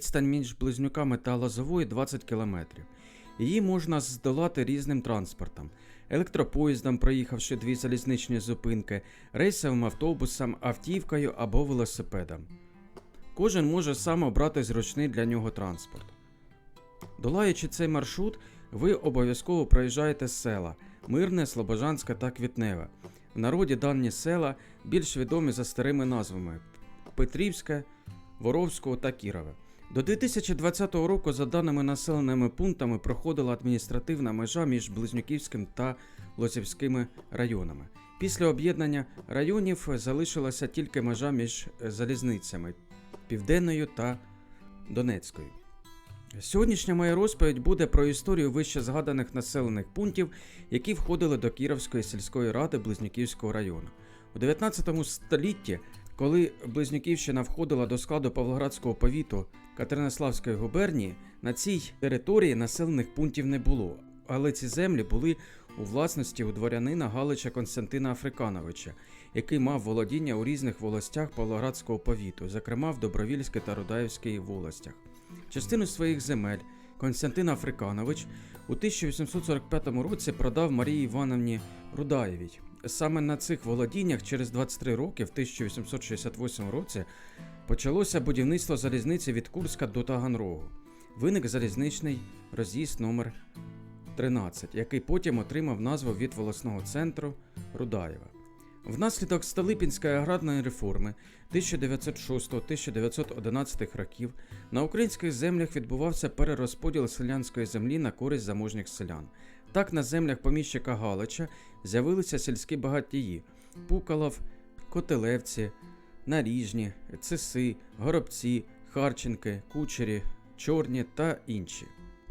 Відстань між близнюками та Лозовою 20 км. Її можна здолати різним транспортом: електропоїздом, проїхавши дві залізничні зупинки, рейсовим автобусом, автівкою або велосипедом. Кожен може сам обрати зручний для нього транспорт. Долаючи цей маршрут, ви обов'язково проїжджаєте села Мирне, Слобожанське та Квітневе. В народі дані села більш відомі за старими назвами Петрівське, Воровського та Кірове. До 2020 року, за даними населеними пунктами, проходила адміністративна межа між Близнюківським та Лозівськими районами. Після об'єднання районів залишилася тільки межа між залізницями Південною та Донецькою. Сьогоднішня моя розповідь буде про історію вище згаданих населених пунктів, які входили до Кіровської сільської ради Близнюківського району. У 19 столітті, коли Близнюківщина входила до складу Павлоградського повіту Катеринославської губернії, на цій території населених пунктів не було, але ці землі були у власності у дворянина Галича Константина Африкановича, який мав володіння у різних волостях Павлоградського повіту, зокрема в Добровільській та Рудаївській волостях. Частину своїх земель Константин Африканович у 1845 році продав Марії Івановні Рудаєвій. Саме на цих володіннях через 23 роки, в 1868 році, почалося будівництво залізниці від Курська до Таганрогу. Виник залізничний роз'їзд номер 13, який потім отримав назву від волосного центру Рудаєва. Внаслідок Столипінської аграрної реформи 1906-1911 років на українських землях відбувався перерозподіл селянської землі на користь заможніх селян. Так на землях поміщика Галича з'явилися сільські багатії Пукалов, Котелевці, Наріжні, Цеси, Горобці, Харченки, Кучері, Чорні та інші.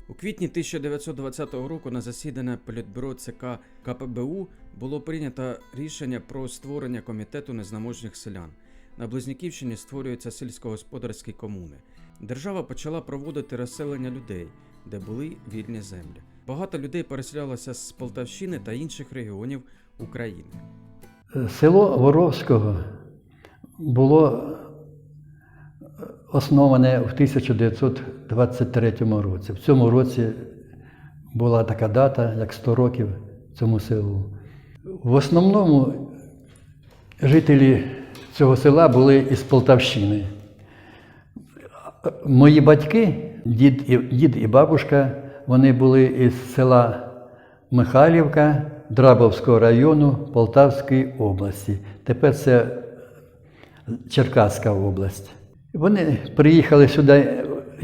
У квітні 1920 року на засідання Політбюро ЦК КПБУ було прийнято рішення про створення комітету незнаможних селян. На Близнюківщині створюються сільськогосподарські комуни. Держава почала проводити розселення людей, де були вільні землі. Багато людей переселялося з Полтавщини та інших регіонів України. Село Воровського було основане в 1923 році. В цьому році була така дата, як 100 років цьому селу. В основному жителі цього села були із Полтавщини. Мої батьки, дід і, дід і бабушка, вони були із села Михайлівка Драбовського району Полтавської області. Тепер це Черкаська область. Вони приїхали сюди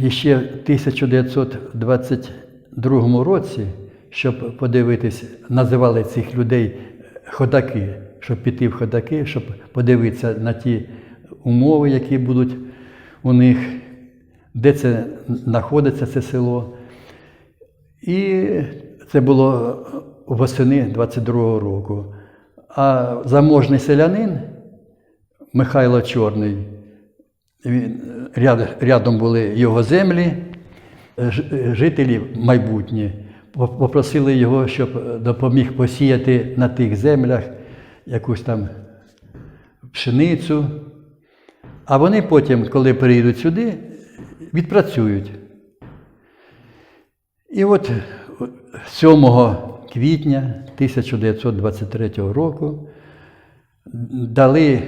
ще в 1922 році, щоб подивитись, називали цих людей ходаки, щоб піти в ходаки, щоб подивитися на ті умови, які будуть у них, де це знаходиться це село. І це було восени 22-го року. А заможний селянин Михайло Чорний, він, ряд, рядом були його землі, жителі майбутні. Попросили його, щоб допоміг посіяти на тих землях якусь там пшеницю. А вони потім, коли приїдуть сюди, відпрацюють. І от 7 квітня 1923 року дали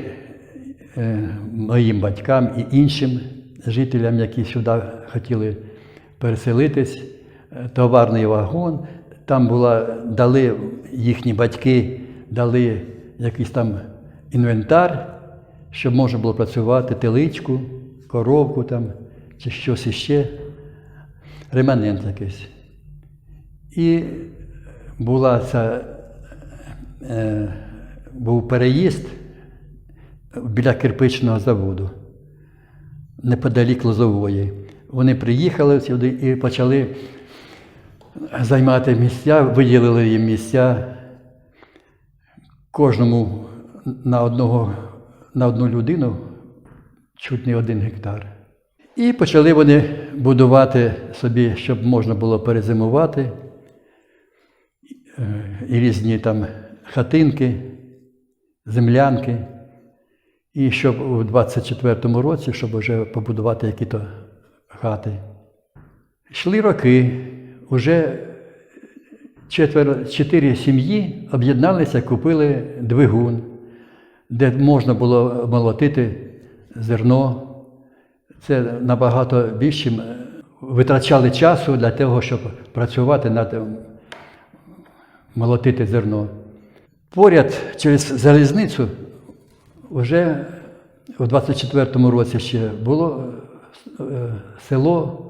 е, моїм батькам і іншим жителям, які сюди хотіли переселитись, е, товарний вагон. Там була, дали їхні батьки, дали якийсь там інвентар, щоб можна було працювати, теличку, коровку там, чи щось іще, реманент якийсь. І була ця, е, був переїзд біля кирпичного заводу, неподалік Лозової. Вони приїхали сюди і почали займати місця, виділили їм місця кожному на, одного, на одну людину чуть не один гектар. І почали вони будувати собі, щоб можна було перезимувати, і різні там хатинки, землянки. І щоб у 24-му році, щоб вже побудувати який-то хати. Йшли роки, уже четверо, чотири сім'ї об'єдналися, купили двигун, де можна було молотити зерно. Це набагато більше витрачали часу для того, щоб працювати над молотити зерно. Поряд через залізницю вже у 24-му році ще було е, село,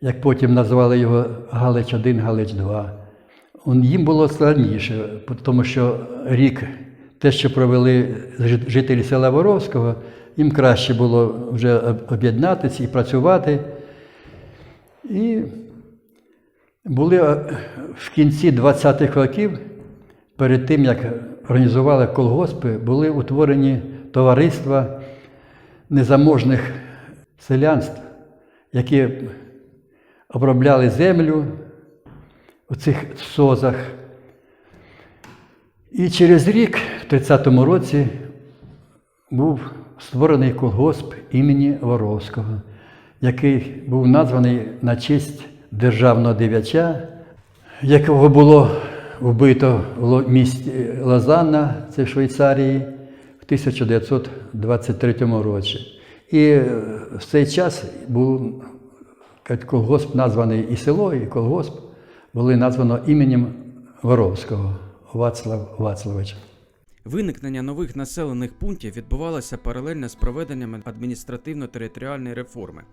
як потім назвали його Галич 1, Галич 2. Їм було складніше, тому що рік, те, що провели жителі села Воровського, їм краще було вже об'єднатися і працювати. І були е, в кінці 20-х років, перед тим як організували колгоспи, були утворені товариства незаможних селянств, які обробляли землю у цих созах. І через рік, в 30-му році, був створений колгосп імені Воровського, який був названий на честь державного дивяча, якого було вбито в місті Лозанна, це в Швейцарії, в 1923 році. І е, в цей час був колгосп названий і село, і колгосп були названо іменем Воровського Вацлав Вацлавича. Виникнення нових населених пунктів відбувалося паралельно з проведенням адміністративно-територіальної реформи.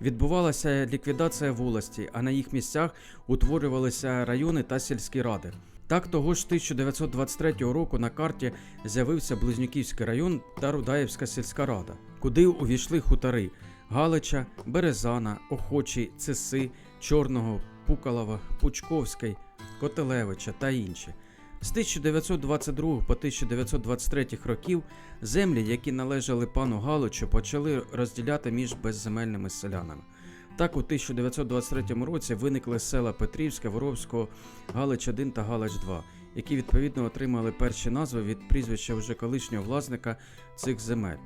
Відбувалася ліквідація волості, а на їх місцях утворювалися райони та сільські ради. Так, того ж 1923 року на карті з'явився Близнюківський район та Рудаєвська сільська рада, куди увійшли хутори Галича, Березана, Охочий, Цеси, Чорного, Пукалова, Пучковський, Котелевича та інші. З 1922 по 1923 років землі, які належали пану Галичу, почали розділяти між безземельними селянами. Так, у 1923 році виникли села Петрівське, Воровського, Галич 1 та Галич 2, які відповідно отримали перші назви від прізвища вже колишнього власника цих земель.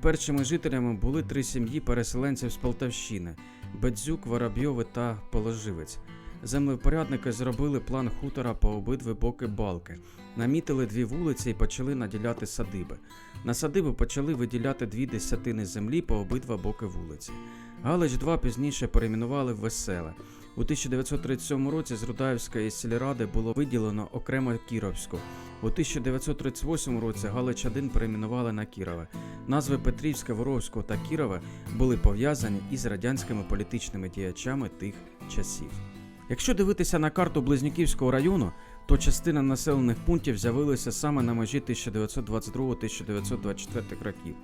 Першими жителями були три сім'ї переселенців з Полтавщини: Бедзюк, Воробйови та Положивець. Землепорядники зробили план хутора по обидві боки балки, намітили дві вулиці і почали наділяти садиби. На садиби почали виділяти дві десятини землі по обидва боки вулиці. Галич 2 пізніше перейменували в Веселе. У 1937 році з Рудаївської сільради було виділено окремо Кіровську. У 1938 році Галич 1 перейменували на Кірове. Назви Петрівська, Воровського та Кірове були пов'язані із радянськими політичними діячами тих часів. Якщо дивитися на карту Близнюківського району, то частина населених пунктів з'явилася саме на межі 1922-1924 років.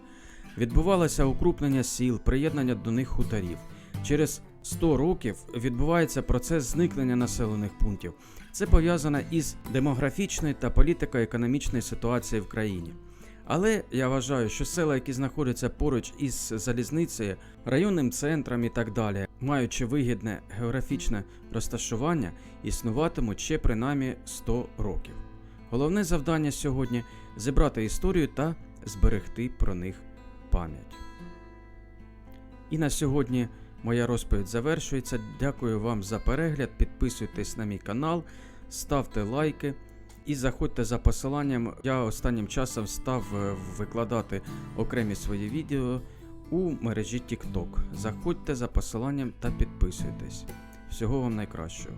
Відбувалося укрупнення сіл, приєднання до них хуторів. Через 100 років відбувається процес зникнення населених пунктів. Це пов'язано із демографічною та політико-економічною ситуацією в країні. Але я вважаю, що села, які знаходяться поруч із залізницею, районним центром і так далі, маючи вигідне географічне розташування, існуватимуть ще принаймні 100 років. Головне завдання сьогодні зібрати історію та зберегти про них пам'ять. І на сьогодні моя розповідь завершується. Дякую вам за перегляд. Підписуйтесь на мій канал, ставте лайки. І заходьте за посиланням. Я останнім часом став е, викладати окремі свої відео у мережі TikTok. Заходьте за посиланням та підписуйтесь. Всього вам найкращого.